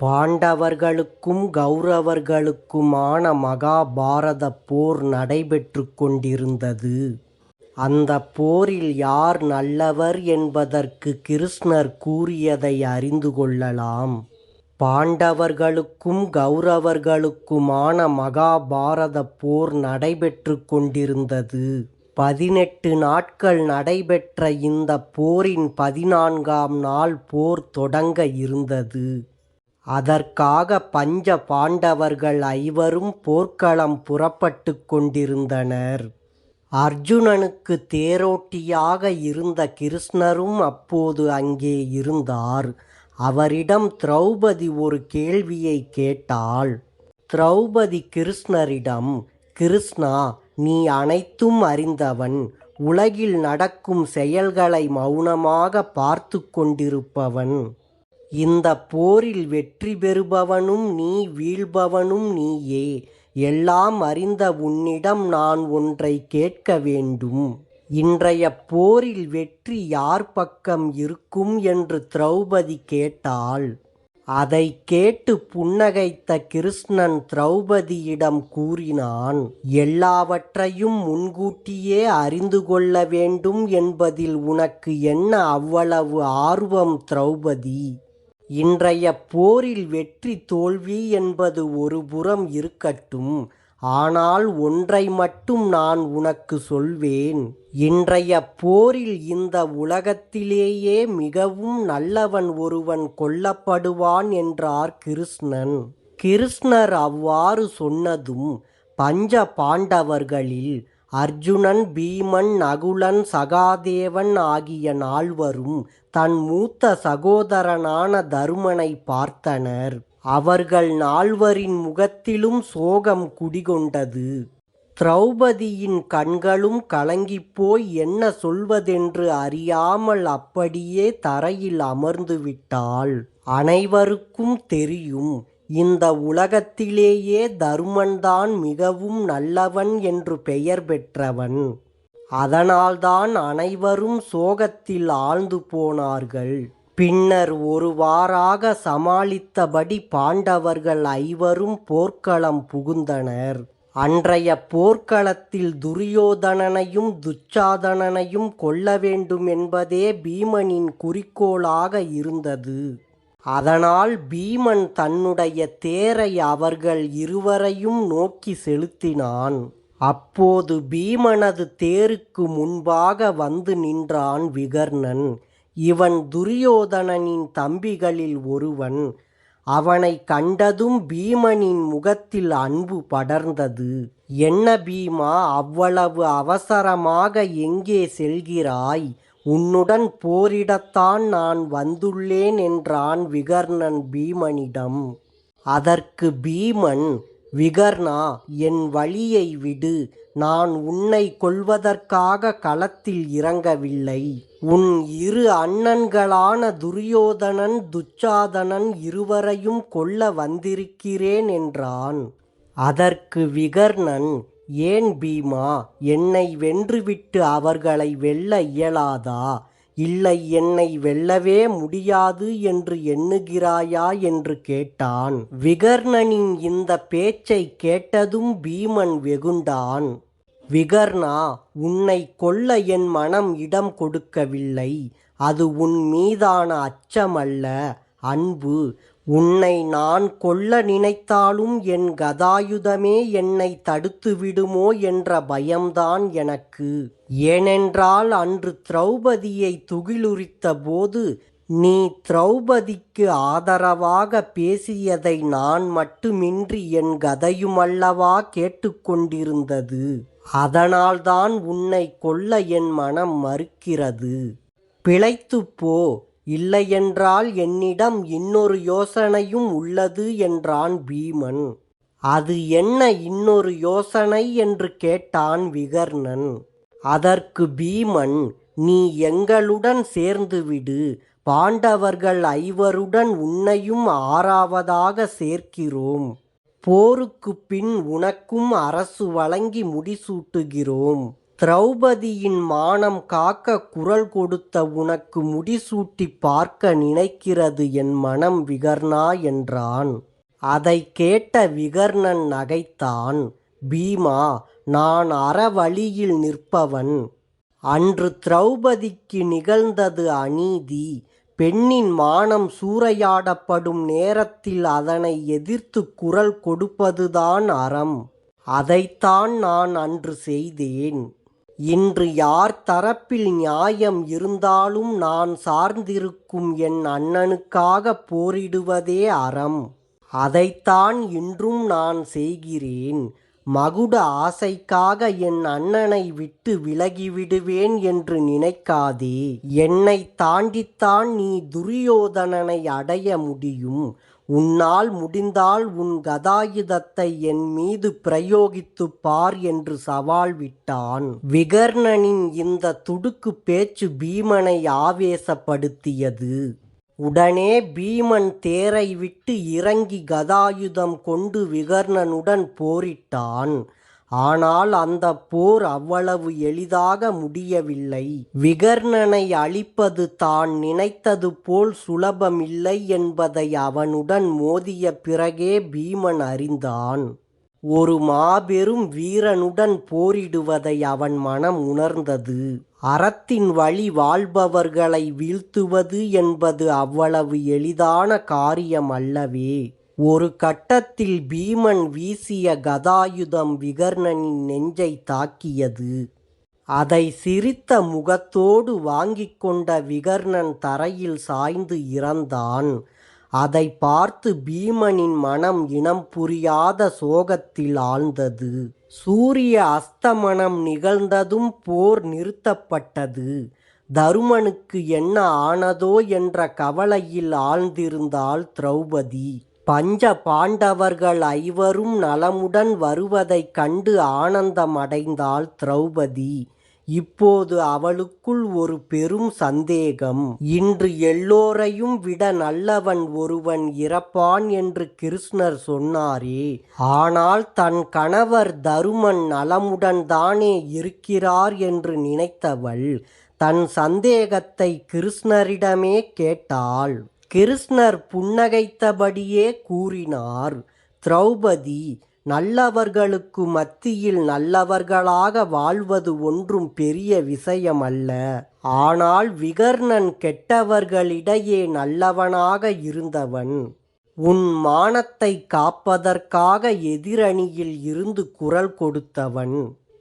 பாண்டவர்களுக்கும் கௌரவர்களுக்குமான மகாபாரதப் போர் நடைபெற்றுக் கொண்டிருந்தது. அந்தப் போரில் யார் நல்லவர் என்பதற்கு கிருஷ்ணர் கூறியதை அறிந்து கொள்ளலாம். பாண்டவர்களுக்கும் கௌரவர்களுக்குமான மகாபாரதப் போர் நடைபெற்றுக் கொண்டிருந்தது. பதினெட்டு நாட்கள் நடைபெற்ற இந்தப் போரின் பதினான்காம் நாள் போர் தொடங்க இருந்தது. அதற்காக பஞ்ச பாண்டவர்கள் ஐவரும் போர்க்களம் புறப்பட்டுக் கொண்டிருந்தனர். அர்ஜுனனுக்கு தேரோட்டியாக இருந்த கிருஷ்ணரும் அப்போது அங்கே இருந்தார். அவரிடம் திரௌபதி ஒரு கேள்வியைக் கேட்டாள். திரௌபதி கிருஷ்ணரிடம் கிருஷ்ணா நீ அனைத்தும் அறிந்தவன். உலகில் நடக்கும் செயல்களை மௌனமாக பார்த்து கொண்டிருப்பவன். இந்த போரில் வெற்றி பெறுபவனும் நீ வீழ்பவனும் நீயே. எல்லாம் அறிந்த உன்னிடம் நான் ஒன்றை கேட்க வேண்டும். இன்றைய போரில் வெற்றி யார் பக்கம் இருக்கும் என்று திரௌபதி கேட்டாள். அதைக் கேட்டுப் புன்னகைத்த கிருஷ்ணன் திரௌபதியிடம் கூறினான் எல்லாவற்றையும் முன்கூட்டியே அறிந்து கொள்ள வேண்டும் என்பதில் உனக்கு என்ன அவ்வளவு ஆர்வம் திரௌபதி? இன்றைய போரில் வெற்றி தோல்வி என்பது ஒரு புறம் இருக்கட்டும். ஆனால் ஒன்றை மட்டும் நான் உனக்கு சொல்வேன். இன்றைய போரில் இந்த உலகத்திலேயே மிகவும் நல்லவன் ஒருவன் கொல்லப்படுவான் என்றார் கிருஷ்ணன். கிருஷ்ணர் அவ்வாறு சொன்னதும் பஞ்ச பாண்டவர்களில் அர்ஜுனன் பீமன் நகுலன் சகாதேவன் ஆகிய நால்வரும் தன் மூத்த சகோதரனான தருமனை பார்த்தனர். அவர்கள் நால்வரின் முகத்திலும் சோகம் குடிகொண்டது. திரௌபதியின் கண்களும் கலங்கிப்போய் என்ன சொல்வதென்று அறியாமல் அப்படியே தரையில் அமர்ந்துவிட்டாள். அனைவருக்கும் தெரியும் இந்த உலகத்திலேயே தருமன்தான் மிகவும் நல்லவன் என்று பெயர் பெற்றவன். அதனால்தான் அனைவரும் சோகத்தில் ஆழ்ந்து போனார்கள். பின்னர் ஒருவாறாக சமாளித்தபடி பாண்டவர்கள் ஐவரும் போர்க்களம் புகுந்தனர். அன்றைய போர்க்களத்தில் துரியோதனனையும் துச்சாதனனையும் கொல்ல வேண்டும் என்பதே பீமனின் குறிக்கோளாக இருந்தது. அதனால் பீமன் தன்னுடைய தேரை அவர்கள் இருவரையும் நோக்கி செலுத்தினான். அப்போது பீமனது தேருக்கு முன்பாக வந்து நின்றான் விகர்ணன். இவன் துரியோதனனின் தம்பிகளில் ஒருவன். அவனை கண்டதும் பீமனின் முகத்தில் அன்பு படர்ந்தது. என்ன பீமா அவ்வளவு அவசரமாக எங்கே செல்கிறாய்? உன்னுடன் போரிடத்தான் நான் வந்துள்ளேன் என்றான் விகர்ணன் பீமனிடம். அதற்கு பீமன் விகர்ணா என் வழியை விடு. நான் உன்னை கொள்வதற்காக களத்தில் இறங்கவில்லை. உன் இரு அண்ணன்களான துரியோதனன் துச்சாதனன் இருவரையும் கொல்ல வந்திருக்கிறேன் என்றான். அதற்கு விகர்ணன் ஏன் பீமா என்னை வென்றுவிட்டு அவர்களை வெல்ல இயலாதா? இல்லை என்னை வெல்லவே முடியாது என்று எண்ணுகிறாயா? என்று கேட்டான். விகர்ணனின் இந்த பேச்சை கேட்டதும் பீமன் வெகுண்டான். விகர்ணா உன்னை கொல்ல என் மனம் இடம் கொடுக்கவில்லை. அது உன் மீதான அச்சமல்ல அன்பு. உன்னை நான் கொல்ல நினைத்தாலும் என் கதாயுதமே என்னை தடுத்துவிடுமோ என்ற பயம்தான் எனக்கு. ஏனென்றால் அன்று திரௌபதியைத் துகிலுரித்தபோது நீ திரௌபதிக்கு ஆதரவாக பேசியதை நான் மட்டுமின்றி என் கதையுமல்லவா கேட்டுக்கொண்டிருந்தது அதனால்தான் உன்னை கொல்ல என் மனம் மறுக்கிறது. பிழைத்துப் போ. இல்லையென்றால் என்னிடம் இன்னொரு யோசனையும் உள்ளது என்றான் பீமன். அது என்ன இன்னொரு யோசனை? என்று கேட்டான் விகர்ணன். அதற்கு பீமன் நீ எங்களுடன் சேர்ந்துவிடு. பாண்டவர்கள் ஐவருடன் உன்னையும் ஆறாவதாக சேர்க்கிறோம். போருக்குப் பின் உனக்கும் அரசு வழங்கி முடிசூட்டுகிறோம். திரௌபதியின் மானம் காக்க குரல் கொடுத்த உனக்கு முடிசூட்டிப் பார்க்க நினைக்கிறது என் மனம் விகர்ணா என்றான். அதைக் கேட்ட விகர்ணன் நகைத்தான் பீமா நான் அறவழியில் நிற்பவன். அன்று திரௌபதிக்கு நிகழ்ந்தது அநீதி. பெண்ணின் மானம் சூறையாடப்படும் நேரத்தில் அதனை எதிர்த்து குரல் கொடுப்பதுதான் அறம். அதைத்தான் நான் அன்று செய்தேன். இன்று யார் தரப்பில் நியாயம் இருந்தாலும் நான் சார்ந்திருக்கும் என் அண்ணனுக்காக போரிடுவதே அறம். அதைத்தான் இன்றும் நான் செய்கிறேன். மகுட ஆசைக்காக என் அண்ணனை விட்டு விலகிவிடுவேன் என்று நினைக்காதே. என்னை தாண்டித்தான் நீ துரியோதனனை அடைய முடியும். உன்னால் முடிந்தால் உன் கதாயுதத்தை என் மீது பிரயோகித்துப் பார் என்று சவால் விட்டான். விகர்ணனின் இந்த துடுக்கு பேச்சு பீமனை ஆவேசப்படுத்தியது. உடனே பீமன் தேரை விட்டு இறங்கி கதாயுதம் கொண்டு விகர்ணனுடன் போரிட்டான். ஆனால் அந்த போர் அவ்வளவு எளிதாக முடியவில்லை. விகர்ணனை அழிப்பது தான் நினைத்தது போல் சுலபமில்லை என்பதை அவனுடன் மோதிய பிறகே பீமன் அறிந்தான். ஒரு மாபெரும் வீரனுடன் போரிடுவதை அவன் மனம் உணர்ந்தது. அறத்தின் வழி வாழ்பவர்களை வீழ்த்துவது என்பது அவ்வளவு எளிதான காரியம் அல்லவே ஒரு கட்டத்தில் பீமன் வீசிய கதாயுதம் விகர்ணனின் நெஞ்சை தாக்கியது. அதை சிரித்த முகத்தோடு வாங்கிக் கொண்ட விகர்ணன் தரையில் சாய்ந்து இறந்தான். அதை பார்த்து பீமனின் மனம் இனம் புரியாத சோகத்தில் ஆழ்ந்தது. சூரிய அஸ்தமனம் நிகழ்ந்ததும் போர் நிறுத்தப்பட்டது. தருமனுக்கு என்ன ஆனதோ என்ற கவலையில் ஆழ்ந்திருந்தாள் திரௌபதி. பஞ்ச பாண்டவர்கள் ஐவரும் நலமுடன் வருவதைக் கண்டு ஆனந்தமடைந்தாள் திரௌபதி. இப்போது அவளுக்குள் ஒரு பெரும் சந்தேகம். இன்று எல்லோரையும் விட நல்லவன் ஒருவன் இறப்பான் என்று கிருஷ்ணர் சொன்னாரே. ஆனால் தன் கணவர் தருமன் நலமுடன் தானே இருக்கிறார் என்று நினைத்தவள் தன் சந்தேகத்தை கிருஷ்ணரிடமே கேட்டாள். கிருஷ்ணர் புன்னகைத்தபடியே கூறினார் திரௌபதி நல்லவர்களுக்கு மத்தியில் நல்லவர்களாக வாழ்வது ஒன்றும் பெரிய விஷயமல்ல. ஆனால் விகர்ணன் கெட்டவர்களிடையே நல்லவனாக இருந்தவன். உன் மானத்தை காப்பதற்காக எதிரணியில் இருந்து குரல் கொடுத்தவன்.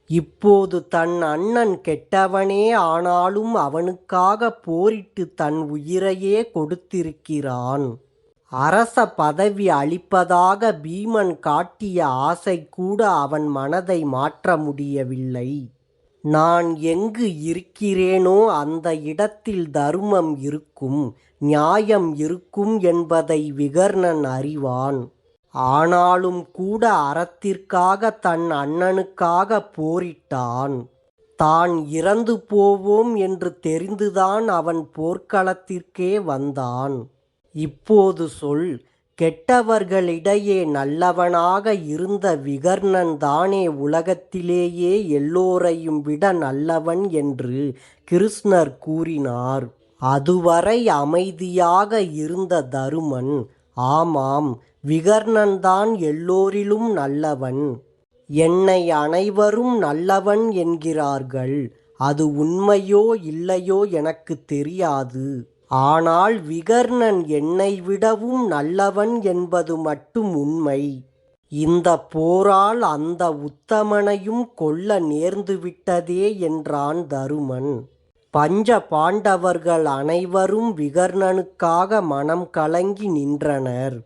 இப்போது தன் அண்ணன் கெட்டவனே ஆனாலும் அவனுக்காக போரிட்டு தன் உயிரையே கொடுத்திருக்கிறான். அரச பதவி அளிப்பதாக பீமன் காட்டிய ஆசை கூட அவன் மனதை மாற்ற முடியவில்லை. நான் எங்கு இருக்கிறேனோ அந்த இடத்தில் தர்மம் இருக்கும் நியாயம் இருக்கும் என்பதை விகர்ணன் அறிவான். ஆனாலும் கூட அறத்திற்காக தன் அண்ணனுக்காக போரிட்டான். தான் இறந்து போவோம் என்று தெரிந்துதான் அவன் போர்க்களத்திற்கே வந்தான். இப்போது சொல் கெட்டவர்களிடையே நல்லவனாக இருந்த விகர்ணன் தானே உலகத்திலேயே எல்லோரையும் விட நல்லவன் என்று கிருஷ்ணர் கூறினார். அதுவரை அமைதியாக இருந்த தருமன் ஆமாம் விகர்ணன்தான் எல்லோரிலும் நல்லவன். என்னை அனைவரும் நல்லவன் என்கிறார்கள். அது உண்மையோ இல்லையோ எனக்கு தெரியாது. ஆனால் விகர்ணன் என்னை விடவும் நல்லவன் என்பது மட்டும் உண்மை. இந்த போரால் அந்த உத்தமனையும் கொல்ல நேர்ந்துவிட்டதே என்றான் தருமன். பஞ்ச பாண்டவர்கள் அனைவரும் விகர்ணனுக்காக மனம் கலங்கி நின்றனர்.